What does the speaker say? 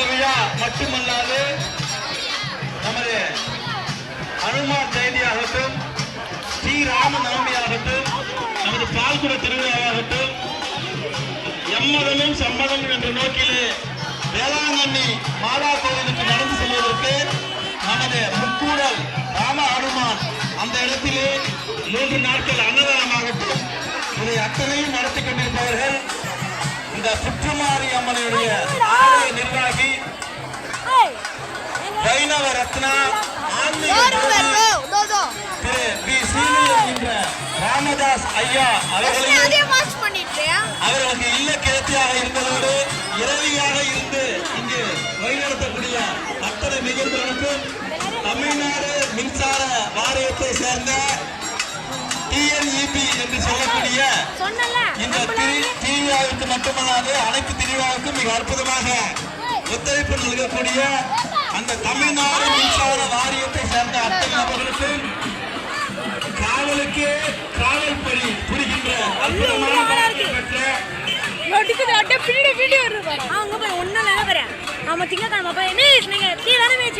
தொகையா மட்டுமல்லாது நமது அனுமான் ஜெயந்தியாகட்டும் ஸ்ரீராம நவமியாகட்டும் நமது பால்குட திருவிழாவாகட்டும் எம்மதமும் சம்மதம் என்ற நோக்கிலே வேளாங்கண்ணி மாதா கோவிலுக்கு நடந்து செல்வதற்கு நமது முக்கூடல் ராம அனுமான் அந்த இடத்திலே மூன்று நாட்கள் அன்னதானமாகட்டும். இதை அத்தனையும் நடத்தி கொண்டிருப்பவர்கள் இந்த சுற்றுமாரி அம்மனுடைய ஆலய வைணவ ரத்னா திரு பி சீனு என்கின்ற ராமதாஸ் ஐயா அவர்களையும் அவர்களுக்கு இல்ல கேத்தியாக இருந்ததோடு இரவியாக இருந்து இங்கு வழிநடத்தக்கூடிய அத்தனை மிகுந்தவனுக்கும் தமிழ்நாடு மின்சார வாரியத்தை சேர்ந்த டிஎன்இபி என்று சொல்லக்கூடிய இந்த திரு- திருவிழாவிற்கு மட்டுமல்லாது அனைத்து திருவிழாவுக்கும் மிக அற்புதமாக ஒத்துழைப்பு நல்கக்கூடிய அந்த தமிழ்நாடு மின்சார வாரியத்தை சேர்ந்த அத்தனை நபர்களுக்கும் காவலுக்கே காவல் பணி புரிகின்ற அற்புதமான பெற்ற நொடிக்குது அப்படியே பின்னாடி பின்னாடி வருது அவங்க போய் ஒன்னும் பாரு ஆமா திங்கக்கிழமை போய் நீங்க தீ தானே